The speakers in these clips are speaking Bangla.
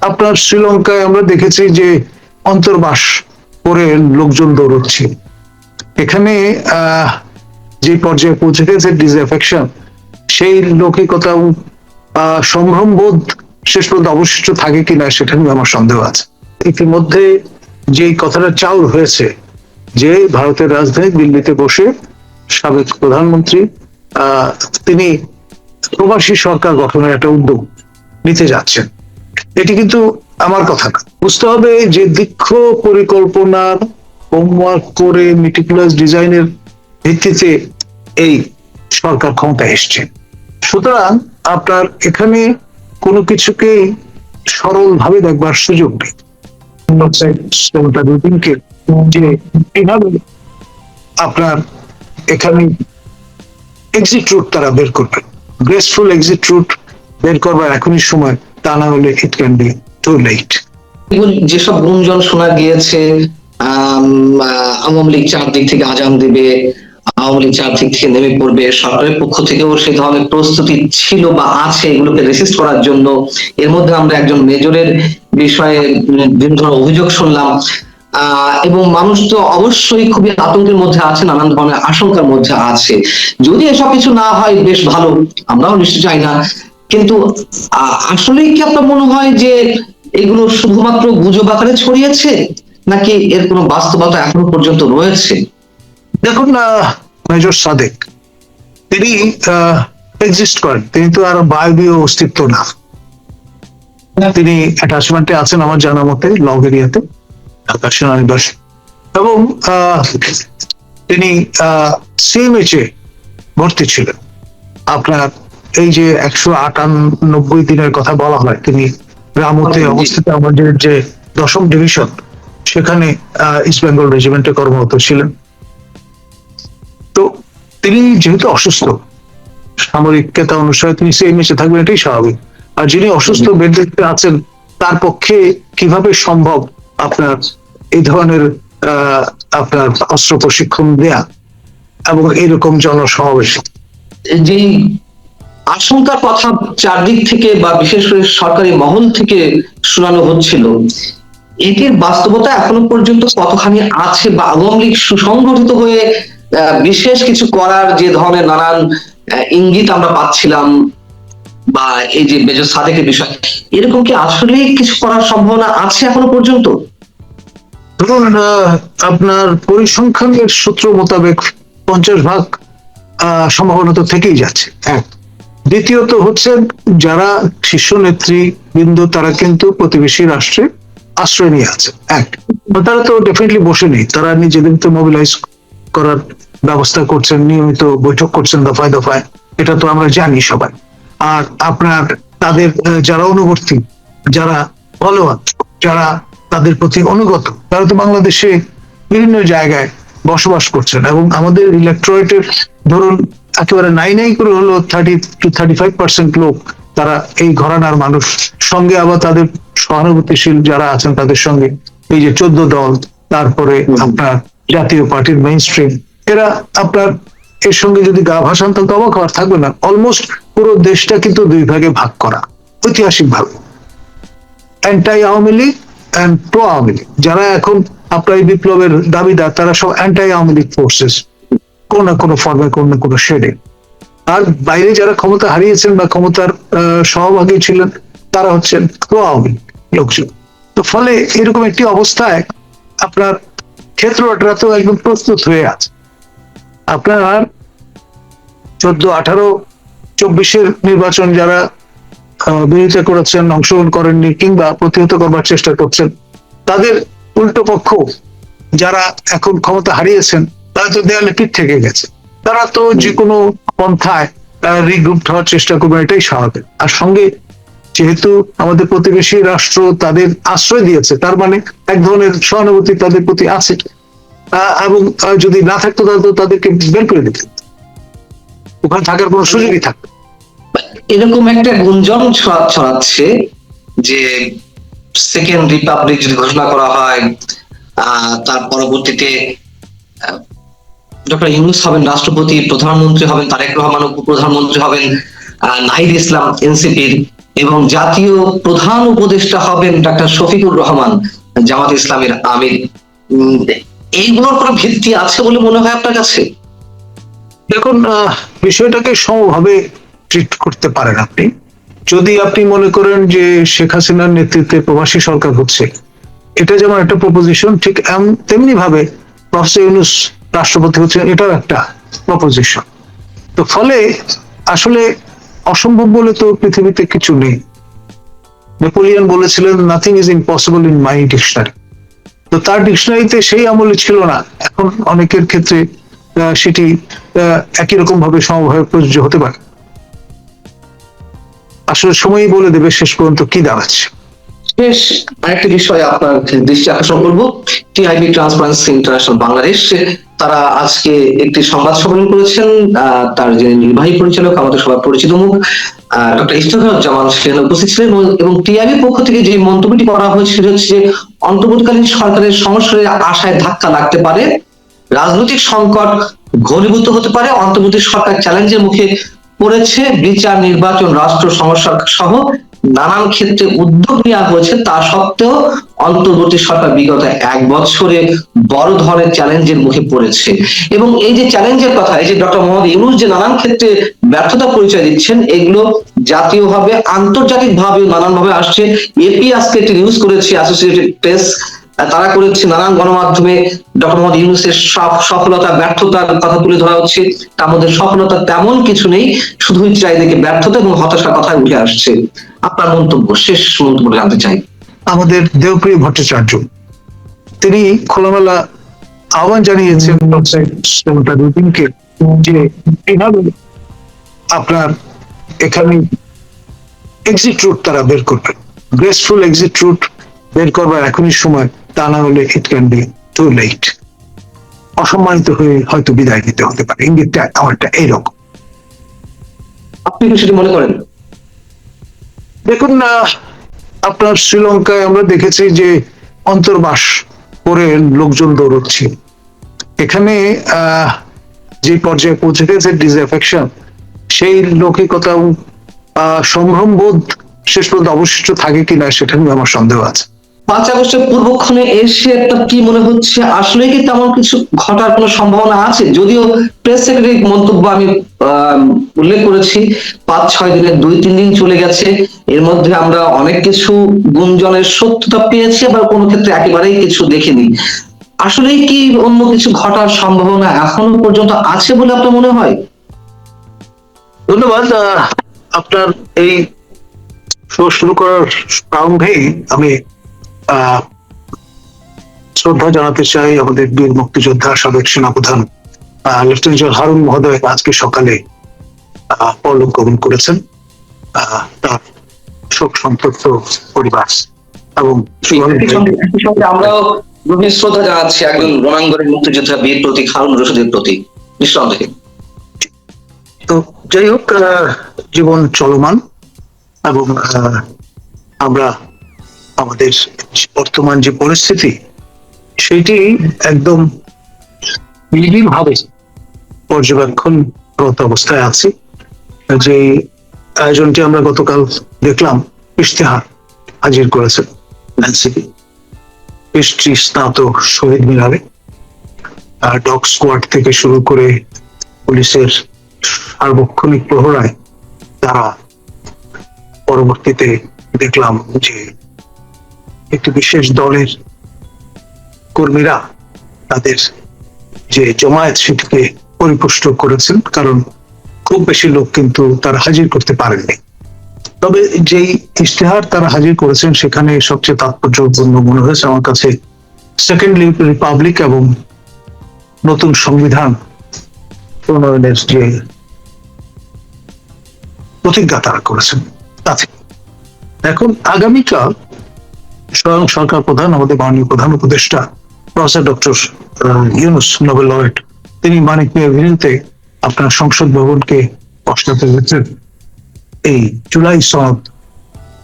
আপনার শ্রীলঙ্কায় আমরা দেখেছি যে অন্তর্বাস করে লোকজন দৌড়চ্ছে। এখানে যে পর্যায়ে পৌঁছে গেছে ডিসঅ্যাফেকশন সেই লৌকিকতা ও, আহ, সম্ভ্রমবোধ শেষ পর্যন্ত অবশিষ্ট থাকে কিনা সেটা নিয়ে আমার সন্দেহ আছে। ইতিমধ্যে যে কথাটা চাউর হয়েছে যে ভারতের রাজধানী দিল্লিতে বসে সাবেক প্রধানমন্ত্রী তিনি প্রবাসী সরকার গঠনের একটা উদ্যোগ নিতে যাচ্ছেন। এটি কিন্তু আমার কথা না। বুঝতে হবে যে দীক্ষ পরিকল্পনার হোমওয়ার্ক করে মিটিকুলাস ডিজাইনের ভিত্তিতে এই সরকার ক্ষমতায় এসছে। সুতরাং আপনার এখানে কোনো কিছুকেই সরল ভাবে দেখবার সুযোগ নেই। কীভাবে আপনার এখানে এক্সিট রুট তারা বের করবে। গ্রেসফুল এক্সিট রুট বের করবার এখনই সময় তা না হলে it can be too late যেসব গুঞ্জন শোনা গিয়েছে আওয়ামী লীগ চারদিক থেকে আজান দেবে, আওয়ামী লীগ চারদিক থেকে নেমে পড়বে, সরকারের পক্ষ থেকেও সেই ধরনের প্রস্তুতি ছিল বা আছে এগুলোকে রেসিস্ট করার জন্য। এর মধ্যে আমরা একজন মেজরের বিষয়ে বিভিন্ন ধরনের অভিযোগ শুনলাম। এবং মানুষ তো অবশ্যই খুবই আতঙ্কের মধ্যে আছে, নানান ধরনের আশঙ্কার মধ্যে আছে। যদি এসব কিছু না হয়, বেশ ভালো। আমরাও নিশ্চয় চাই না। কিন্তু আহ, আসলেই কি আপনার মনে হয় যে এগুলো শুধুমাত্র গুজব আকারে ছড়িয়েছে? নাকি এর কোনো বাস্তবতা এখনও পর্যন্ত রয়েছে? দেখুন মেজর সাদেক তিনি এক্সিস্ট করেন। তিনি তো আর বায়বীয় অস্তিত্ব না। তিনি অ্যাটাচমেন্টে আছেন আমার জানা মতে লগ এরিয়াতে ঢাকা সেনানিবাস। এবং তিনি সিএমএইচ ভর্তি ছিলেন। আপনার এই যে একশো আটানব্বই দিনের কথা বলা হয় তিনি রামতে অবস্থিত আমাদের যে দশম ডিভিশন সেখানে ইস্ট বেঙ্গল রেজিমেন্টে কর্মরত ছিলেন। তো তিনি যেহেতু অসুস্থ সামরিক কেতা অনুসারে তিনি সেই মেসে থাকবেন এটাই স্বাভাবিক। আর যিনি অসুস্থ রেস্টে আছেন তার পক্ষে কীভাবে সম্ভব আপনার এই ধরনের আহ, আপনার অস্ত্র প্রশিক্ষণ দেয়া এবং এইরকম জনসমাবেশ? যে আশঙ্কার কথা চারদিক থেকে বা বিশেষ করে সরকারি মহল থেকে শোনানো হচ্ছিল। এটির বাস্তবতা এখনও পর্যন্ত কতখানি আছে বা আওয়ামী লীগ সুসংগঠিত হয়ে বিশেষ কিছু করার যে ধরনের নানান ইঙ্গিত আমরা পাচ্ছিলাম বা এই যে মেজর সাদেকের বিষয়, এরকম কি আসলে কিছু করার সম্ভাবনা আছে এখনও পর্যন্ত? ধরুন আপনার পরিসংখ্যানের সূত্র মোতাবেক পঞ্চাশ ভাগ সম্ভাবনা তো থেকেই যাচ্ছে। এক দ্বিতীয়ত হচ্ছে যারা শীর্ষ নেতৃবৃন্দ তারা কিন্তু প্রতিবেশী রাষ্ট্রে আশ্রয় নিয়ে আছে। এক তারা তো ডেফিনেটলি বসে নেই। তারা নিজেদের তো মোবিলাইজ করার ব্যবস্থা করছেন, নিয়মিত বৈঠক করছেন, দফায় দফায়। এটা তো আমরা জানি সবাই। আর আপনার তাদের যারা অনুবর্তী, যারা ফলোয়ার, যারা তাদের প্রতি অনুগত, তারা তো বাংলাদেশে বিভিন্ন জায়গায় বসবাস করছেন। এবং আমাদের ইলেকট্রয়েটের ধরুন একেবারে নাই নাই করে হলো thirty two thirty five percent লোক তারা এই ঘরানার মানুষ। সঙ্গে আবার তাদের সহানুভূতিশীল যারা আছেন তাদের সঙ্গে এই যে চোদ্দ দল তারপরে আপনার জাতীয় পার্টির মেইন স্ট্রিম এরা আপনার এর সঙ্গে যদি গা ভাসান তাহলে তো অবাক হওয়ার থাকবে না। অলমোস্ট পুরো দেশটা কিন্তু দুই ভাগে ভাগ করা ঐতিহাসিক ভাবে anti Awami League and pro Awami League. যারা এখন আপনার এই বিপ্লবের দাবিদার তারা সব অ্যান্টাই আওয়ামী লীগ ফোর্সেস কোন না কোনো ফর্মে কোন না কোনো শেডে আর বাইরে যারা ক্ষমতা হারিয়েছেন বা ক্ষমতার সহভাগী ছিলেন, তারা হচ্ছেন আওয়ামী লোকজন। তো ফলে এরকম একটি অবস্থায় আপনার ক্ষেত্রটা তো একদম প্রস্তুত হয়ে আছে। আপনার আর চোদ্দ, আঠারো, চব্বিশের নির্বাচন যারা বিরোধিতা করেছেন, অংশগ্রহণ করেননি কিংবা প্রতিহত করবার চেষ্টা করছেন, তাদের উল্টো পক্ষ যারা এখন ক্ষমতা হারিয়েছেন তারা তো দেয়ালে পিঠ থেকে গেছে। তারা তো যে কোনো পন্থায় রিগ্রুপ হওয়ার চেষ্টা করবে এটাই স্বাভাবিক। আর সঙ্গে যেহেতু আমাদের প্রতিবেশী রাষ্ট্র তাদের আশ্রয় দিয়েছে তার মানে এক ধরনের সহানুভূতি তাদের প্রতি আছে। এবং যদি না থাকতো তাহলে তো তাদেরকে বের করে দিত। ওখানে থাকার কোনো সুযোগই থাকতো এরকম একটা গুঞ্জন ছড়া- ছড়াচ্ছে যে সেকেন্ড রিপাবলিক যদি ঘোষণা করা হয় আহ, তার পরবর্তীতে ডক্টর ইউনুস হবেন রাষ্ট্রপতি, প্রধানমন্ত্রী হবেন তারেক রহমান, উপপ্রধানমন্ত্রী হবেন নাহিদ ইসলাম, এনসিপির, এবং জাতীয় প্রধান উপদেষ্টা হবেন ডাক্তার শফিকুর রহমান, জামাত ইসলামের আমির। এইগুলোর কোনো ভিত্তি আছে বলে মনে হয় আপনার কাছে? দেখুন বিষয়টাকে সমভাবে ট্রিট করতে পারেন আপনি। যদি আপনি মনে করেন যে শেখ হাসিনার নেতৃত্বে প্রবাসী সরকার হচ্ছে, এটা যেমন একটা প্রপোজিশন ঠিক তেমনি ভাবে প্রফেসর ইউনুস রাষ্ট্রপতি হচ্ছেন, এটাও একটা প্রপোজিশন তো ফলে আসলে অসম্ভব বলে তো পৃথিবীতে কিছু নেই। নেপোলিয়ন বলেছিলেন nothing is impossible in my dictionary তো তার ডিকশনারিতে সেই আমলে ছিল না। এখন অনেকের ক্ষেত্রে সেটি একই রকম ভাবে সমভাবে প্রযোজ্য হতে পারে। আসলে সময়ই বলে দেবে শেষ পর্যন্ত কি দাঁড়াচ্ছে। শেষ আরেকটি বিষয়ে আপনার দৃষ্টি আকর্ষণ করব। টিআইবি ট্রান্সপারেন্সি ইন্টারন্যাশনাল বাংলাদেশ তারা আজকে একটি সংবাদ সম্মেলন করেছেন তার যে নির্বাহী পরিচালক, আমাদের সবার পরিচিত মুখ ডক্টর ইস্তেফারুজ্জামান সেখানে উপস্থিত ছিলেন এবং- এবং টিআইবি পক্ষ থেকে যে মন্তব্যটি করা হয়েছে সেটা হচ্ছে যে, অন্তর্বর্তীকালীন সরকারের সংস্কারের আশায় ধাক্কা লাগতে পারে, রাজনৈতিক সংকট ঘনীভূত হতে পারে, অন্তর্বর্তী সরকার চ্যালেঞ্জের মুখে পড়েছে, বিচার, নির্বাচন, রাষ্ট্র, সমস্যা সহ নানান ক্ষেত্রে উদ্যোগ নেওয়া হয়েছে, তা সত্ত্বেও অন্তর্বর্তী সরকার বিগত এক বছরে বড় ধরনের চ্যালেঞ্জের মুখে পড়েছে। এবং এই যে চ্যালেঞ্জের কথা, এই যে ডক্টর মোহাম্মদ ইউনুস যে নানান ক্ষেত্রে ব্যর্থতা পরিচয় দিচ্ছেন, এগুলো জাতীয়ভাবে আন্তর্জাতিক ভাবে নানান ভাবে আসছে এপি আজকে একটি নিউজ করেছে অ্যাসোসিয়েটেড প্রেস তারা করেছে নানান গণমাধ্যমে ডক্টর মোহাম্মদ ইউনুসের সফ- সফলতা, ব্যর্থতার কথা তুলে ধরা হচ্ছে। তার মধ্যে সফলতা তেমন কিছু নেই, শুধুই চারিদিকে ব্যর্থতা এবং হতাশার কথা উঠে আসছে। আপনার মন্তব্য শেষ মন্তব্য জানতে চাই। আমাদের দেবপ্রিয় ভট্টাচার্য তিনি খোলামেলা আহ্বান জানিয়েছেন রুটিনকে যে এইভাবে আপনার এখানে এক্সিট রুট তারা বের করবে। গ্রেসফুল এক্সিট রুট বের করবার এখনই সময় তা না হলে it can be too late অসম্মানিত হয়ে হয়তো বিদায় নিতে হতে পারে। ইঙ্গিতটা আমারটা এইরকম। আপনি কি সেটি মনে করেন? দেখুন না, আপনার শ্রীলঙ্কায় আমরা দেখেছি যে অন্তর্বাস করে লোকজন দৌড়চ্ছে। এখানে যে পর্যায়ে পৌঁছে গেছে ডিসঅ্যাফেকশন সেই লৌকিকতা সম্ভ্রম সম্ভ্রমবোধ শেষ পর্যন্ত অবশিষ্ট থাকে কিনা সেটা নিয়ে আমার সন্দেহ আছে। পাঁচ আগস্টের পূর্বক্ষণে এসে আপনার কি মনে হচ্ছে? আসলে কি তেমন কিছু ঘটার কোনো সম্ভাবনা আছে? যদিও প্রেস সেক্রেটারি মন্তব্য আমি উল্লেখ করেছি, পাঁচ, ছয় দিনের দুই, তিন দিন চলে গেছে। এর মধ্যে আমরা অনেক কিছু গুঞ্জনের সত্যতা পেয়েছি, আবার কোনো ক্ষেত্রে একেবারেই কিছু দেখিনি। আসলেই কি অন্য কিছু ঘটার সম্ভাবনা এখনও পর্যন্ত আছে বলে আপনার মনে হয়? ধন্যবাদ। আপনার এই শো শুরু করার প্রারম্ভেই আমি শ্রদ্ধা জানাতে চাই আমাদের বীর মুক্তিযোদ্ধা সাবেক সেনাপ্রধান লেফটেন্যান্ট জেনারেল হারুন মহোদয় আজকে সকালে পরলোক গমন করেছেন। তার শোক সন্তপ্ত পরিবার এবং আমরাও গভীর শ্রদ্ধা জানাচ্ছি একজন রণাঙ্গনের মুক্তিযোদ্ধা বীর প্রতীক হারুন রশিদের প্রতি নিঃসন্দেহে। তো যাই হোক জীবন চলমান এবং আহ, আমরা আমাদের বর্তমান যে পরিস্থিতি, সেটি একদম নিবিড় ভাবে পর্যবেক্ষণ করত অবস্থায় আছি। যে আয়োজনটি আমরা গতকাল দেখলাম, ইশতেহার হাজির করেছেন এনসিপি হিস্ট্রি শহীদ মিনারে। ডগ স্কোয়াড থেকে শুরু করে পুলিশের সার্বক্ষণিক প্রহরায় তারা পরবর্তীতে দেখলাম যে একটি বিশেষ দলের কর্মীরা তাদের যে জমায়েত সেটিকে পরিপুষ্ট করেছেন, কারণ খুব বেশি লোক কিন্তু তারা হাজির করতে পারেননি। তবে যেই ইশতেহার তারা হাজির করেছেন, সেখানে সবচেয়ে তাৎপর্যপূর্ণ মনে হয়েছে আমার কাছে সেকেন্ড রিপাবলিক এবং নতুন সংবিধান প্রণয়নের যে প্রতিজ্ঞা তারা করেছেন। তাতে এখন আগামীকাল স্বয়ং সরকার প্রধান আমাদের মাননীয় প্রধান উপদেষ্টা professor doctor Yunus Nobel laureate তিনি মানিক ভিনিতে আপনার সংসদ ভবনকে প্রশ্নতে হয়েছেন এই জুলাই সনদ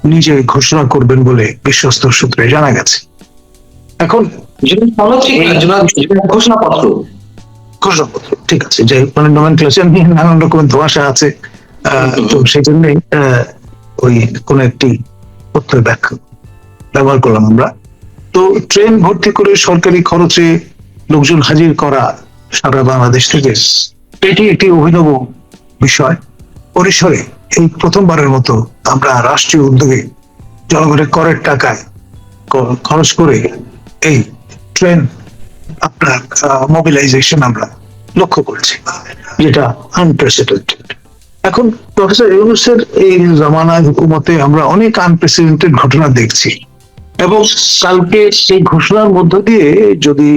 নিজে ঘোষণা করবেন বলে বিশ্বস্ত সূত্রে জানা গেছে। এখন ঘোষণাপত্র। ঘোষণাপত্র ঠিক আছে হোক, মানে নমেন নিয়ে নানান রকমের ধোঁয়াশা আছে আহ, তো সেই জন্যই আহ, ওই কোন একটি তথ্যের ব্যাখ্যা। ব্যবহার করলাম আমরা। তো ট্রেন ভর্তি করে সরকারি খরচে লোকজন হাজির করা সারা বাংলাদেশ থেকে, এটি একটি অভিনব বিষয়। পরিসরে এই প্রথমবারের মতো আমরা রাষ্ট্রীয় উদ্যোগে জনগণের করের টাকায় খরচ করে এই ট্রেন আপনার মোবিলাইজেশন আমরা লক্ষ্য করছি, যেটা আনপ্রেসিডেন্টেড এখন প্রফেসর ইউনুসের এই জামানায় হুকুমতে আমরা অনেক আনপ্রেসিডেন্টেড ঘটনা দেখছি। এবং কালকে সেই ঘোষণার মধ্য দিয়ে যদি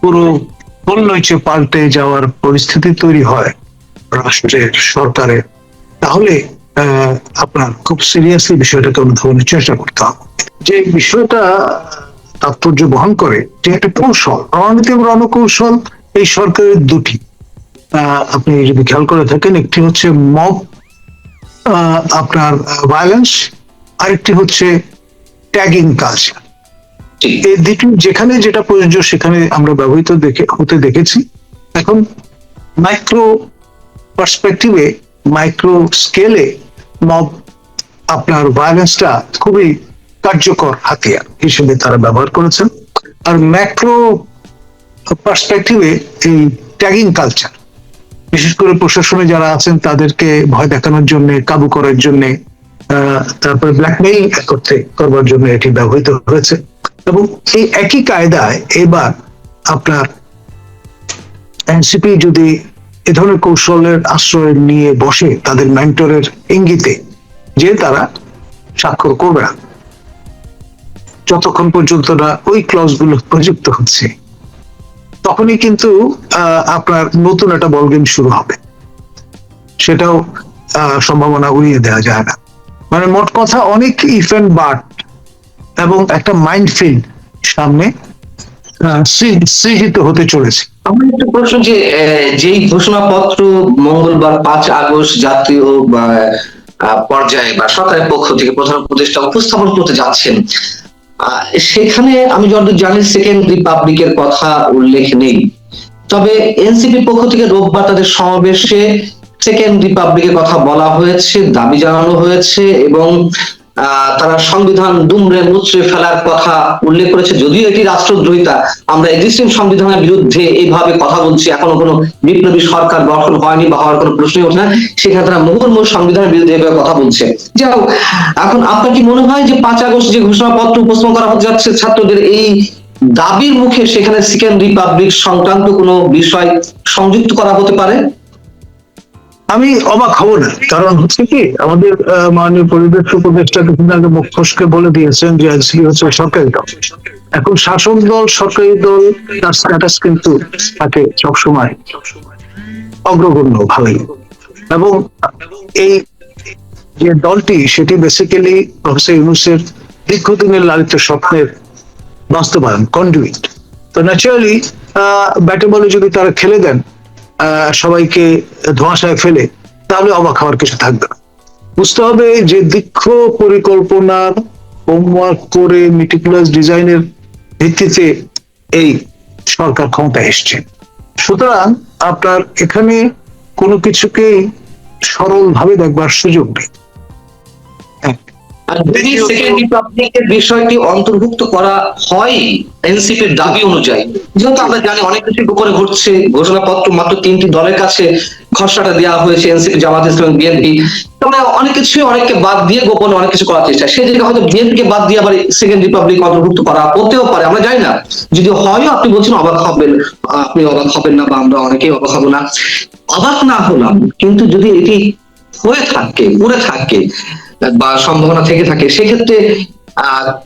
পুরো নইচে পাল্টে যাওয়ার পরিস্থিতি তৈরি হয় রাষ্ট্রের সরকারের তাহলে আপনার খুব সিরিয়াসলি বিষয়টাকে অনুধাবনের চেষ্টা করতে হবে। যে বিষয়টা তাৎপর্য বহন করে, যে একটা কৌশল রণনীতি এবং রণকৌশল এই সরকারের দুটি। আপনি যদি খেয়াল করে থাকেন, একটি হচ্ছে মব আপনার ভায়োলেন্স আরেকটি হচ্ছে ট্যাগিং কালচার এই দুটি যেখানে যেটা প্রযোজ্য সেখানে আমরা ব্যবহৃত দেখে হতে দেখেছি। এখন মাইক্রো পার্সপেক্টিভে মাইক্রো স্কেলে মব আপনার ভায়োলেন্সটা খুবই কার্যকর হাতিয়ার হিসেবে তারা ব্যবহার করেছেন। আর ম্যাক্রো পার্সপেক্টিভে এই ট্যাগিং কালচার বিশেষ করে প্রশাসনে যারা আছেন তাদেরকে ভয় দেখানোর জন্য কাবু করার জন্য তারপরে ব্ল্যাকমেইল করতে, করবার জন্য এটি ব্যবহৃত হয়েছে। এবং এই একই কায়দায় এবার আপনার এনসিপি যদি এ ধরনের কৌশলের আশ্রয় নিয়ে বসে, তাদের মেন্টরের ইঙ্গিতে, যে তারা স্বাক্ষর করবে না। যতক্ষণ পর্যন্ত না ওই ক্লজগুলো প্রযুক্ত হচ্ছে, তখনই কিন্তু আপনার নতুন একটা বল গেম শুরু হবে। সেটাও সম্ভাবনা উড়িয়ে দেওয়া যায় না। মানে মোট কথা অনেক ইফেন্ট বাট এবং একটা মাইন্ডফিল্ড সামনে সৃজিত হতে চলেছে। আমার একটা প্রশ্ন যে যেই ঘোষণাপত্র মঙ্গলবার পাঁচ আগস্ট জাতীয় পর্যায়ে বা সরকারের পক্ষ থেকে প্রধান উপদেষ্টা উপস্থাপন করতে যাচ্ছেন সেখানে আমি যতদূর জানি সেকেন্ড রিপাবলিকের কথা উল্লেখ নেই। তবে এনসিপি পক্ষ থেকে রোববার তাদের সমাবেশে সেকেন্ড রিপাবলিকের কথা বলা হয়েছে দাবি জানানো হয়েছে এবং তারা সংবিধান দুমড়ে মুচড়ে ফেলার কথা উল্লেখ করেছে। যদিও এটি রাষ্ট্রদ্রোহিতা আমরা এক্সিস্টিং সংবিধানের বিরুদ্ধে এইভাবে কথা বলছি এখনও কোনো বিপ্লবী সরকার গঠন হয়নি বা হওয়ার কোনো প্রশ্নই ওঠে না। সেখানে তারা মুহুর্মুহ সংবিধানের বিরুদ্ধে এভাবে কথা বলছে। যাই হোক, এখন আপনার কি মনে হয় যে পাঁচ আগস্ট যে ঘোষণাপত্র উপস্থাপন করা হতে যাচ্ছে ছাত্রদের এই দাবির মুখে সেখানে সেকেন্ড রিপাবলিক সংক্রান্ত কোনো বিষয় সংযুক্ত করা হতে পারে? আমি অবাক হব না। কারণ হচ্ছে কি, আমাদের মাননীয় পরিবেশ উপদেষ্টা কিছুদিন আগে মুখ ফসকে বলে দিয়েছেন যে এনসিপি হচ্ছে সরকারি দল। এখন শাসক দল, সরকারি দল, তার স্ট্যাটাস কিন্তু তাকে সবসময় অগ্রগণ্য, ভালোই। এবং এই যে দলটি, সেটি বেসিক্যালি প্রফেসর ইউনুসের দীর্ঘদিনের লালিত স্বপ্নের বাস্তবায়ন কন্ডুইট তো ন্যাচারালি ব্যাটে বলে যদি তারা খেলে দেন সবাইকে ধোঁয়াশায় ফেলে, তাহলে অবাক হওয়ার কিছু থাকবে না বুঝতে হবে যে দীক্ষ পরিকল্পনার হোমওয়ার্ক করে মিটিকুলাস ডিজাইনের ভিত্তিতে এই সরকার ক্ষমতা এসছে সুতরাং আপনার এখানে কোনো কিছুকেই সরল ভাবে দেখবার সুযোগ নেই। আর যদি সেকেন্ড রিপাবলিকের বিষয়টি অন্তর্ভুক্ত করা হয় এনসিপির দাবি অনুযায়ী। যেহেতু আমরা জানি অনেক কিছু গোপনে ঘটছে, ঘোষণাপত্র মাত্র তিনটি দলের কাছে খসড়াটা দেওয়া হয়েছে, এনসিপি, জামাত ইসলাম, বিএনপি। তোমরা অনেক কিছু অনেককে বাদ দিয়ে গোপনে অনেক কিছু করার চেষ্টা। সেই জায়গায় হয়তো বিএনপি কে বাদ দিয়ে আবার সেকেন্ড রিপাবলিক অন্তর্ভুক্ত করা হতেও পারে, আমরা জানি না। যদি হয়, আপনি বলছেন অবাক হবেন, আপনি অবাক হবেন না বা আমরা অনেকেই অবাক হব না। অবাক না হলাম, কিন্তু যদি এটি হয়ে থাকে করে থাকে বা সম্ভাবনা থেকে থাকে, সেক্ষেত্রে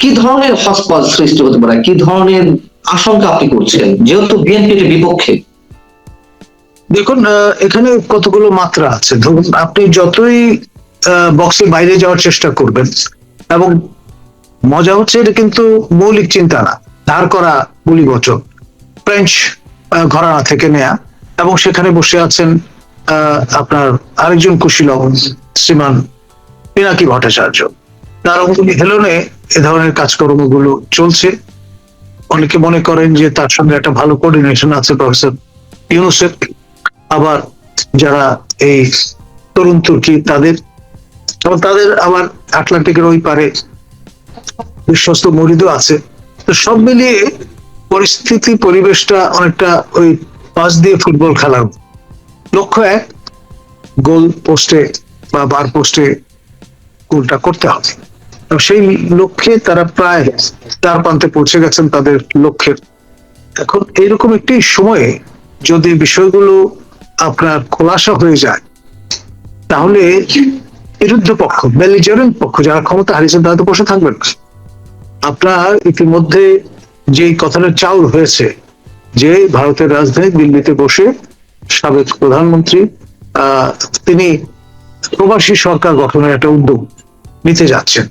কি ধরনের হসপস সৃষ্টি হতে পারে? কি ধরনের আশঙ্কা আপনি করছেন? যেহেতু বিএনপির বিপক্ষে। দেখুন এখানে কতগুলো মাত্রা আছে। ধরুন, আপনি যতই বক্সের বাইরে যাওয়ার চেষ্টা করবেন, এবং মজা হচ্ছে এটা কিন্তু মৌলিক চিন্তা না। ধার করা বুলি বচন ফ্রেঞ্চ ঘরানা থেকে নেয়া, এবং সেখানে বসে আছেন আপনার আরেকজন কুশীলব শ্রীমান পিনাকি ভট্টাচার্য তার হেলনে এ ধরনের কাজকর্মগুলো চলছে। অনেকে মনে করেন যে তার সঙ্গে একটা ভালো কোঅর্ডিনেশন আছে প্রফেসর ইউনুসেফ আবার যারা এই তরুণ তুর্কি, তাদের এবং তাদের আবার আটলান্টিকের ওই পারে বিশ্বস্ত মরিদও আছে। তো সব মিলিয়ে পরিস্থিতি, পরিবেশটা অনেকটা ওই পাশ দিয়ে ফুটবল খেলার। লক্ষ্য এক, গোল পোস্টে বা বার পোস্টে গোলটা করতে হবে। এবং সেই লক্ষ্যে তারা প্রায় চার প্রান্তে পৌঁছে গেছেন তাদের লক্ষ্যের। এখন এইরকম একটি সময়ে যদি বিষয়গুলো আপনার খোলাসা হয়ে যায়, তাহলে বিরুদ্ধ পক্ষ বেলিজারেন্ট পক্ষ, যারা ক্ষমতা হারিয়েছেন তারা তো বসে থাকবেন না। আপনার ইতিমধ্যে যে কথাটা চাউর হয়েছে, যে ভারতের রাজধানী দিল্লিতে বসে সাবেক প্রধানমন্ত্রী তিনি প্রবাসী সরকার গঠনের একটা উদ্যোগ নিতে যাচ্ছেন।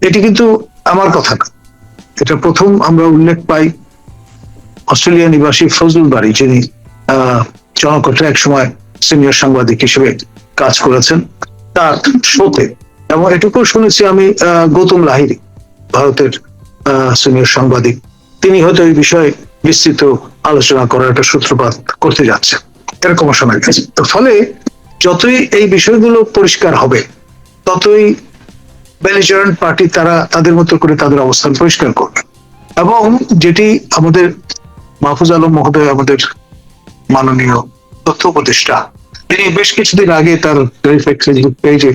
এটি কিন্তু আমার কথা না। এটা প্রথম আমরা উল্লেখ পাই অস্ট্রেলিয়া নিবাসী ফজলুল বাড়ি যিনি আহ, জনকণ্ঠে এক সময় সিনিয়র সাংবাদিক হিসেবে কাজ করেছেন তার শোতে। এবং এটুকু শুনেছি আমি গৌতম লাহিরি ভারতের সিনিয়র সাংবাদিক। তিনি হয়তো এই বিষয়ে বিস্তৃত আলোচনা করার একটা সূত্রপাত করতে যাচ্ছে এরকম তো ফলে যতই এই বিষয়গুলো পরিষ্কার হবে ততই বেলিজারেন্ট পার্টি তারা তাদের মতো করে তাদের অবস্থান পরিষ্কার করবে। এবং যেটি আমাদের মাহফুজ আলম মহোদয় আমাদের মাননীয় তথ্য উপদেষ্টা, তিনি বেশ কিছুদিন আগে তার ফেসবুক পেজে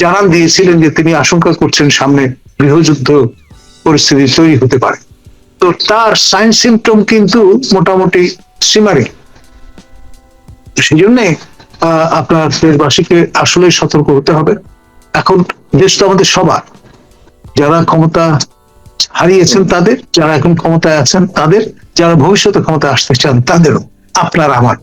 জানান দিয়েছিলেন যে তিনি আশঙ্কা করছেন সামনে গৃহযুদ্ধ পরিস্থিতি তৈরি হতে পারে। তো তার সাইন সিমটম কিন্তু মোটামুটি সীমারে সেই জন্য আপনার দেশবাসীকে আসলে সতর্ক হতে হবে। এখন দেশ তো আমাদের সবার। যারা ক্ষমতা হারিয়েছেন তাদের, যারা এখন ক্ষমতায় আছেন তাদের, যারা ভবিষ্যতে ক্ষমতা আসতে চান তাদেরও, আপনার, আমার।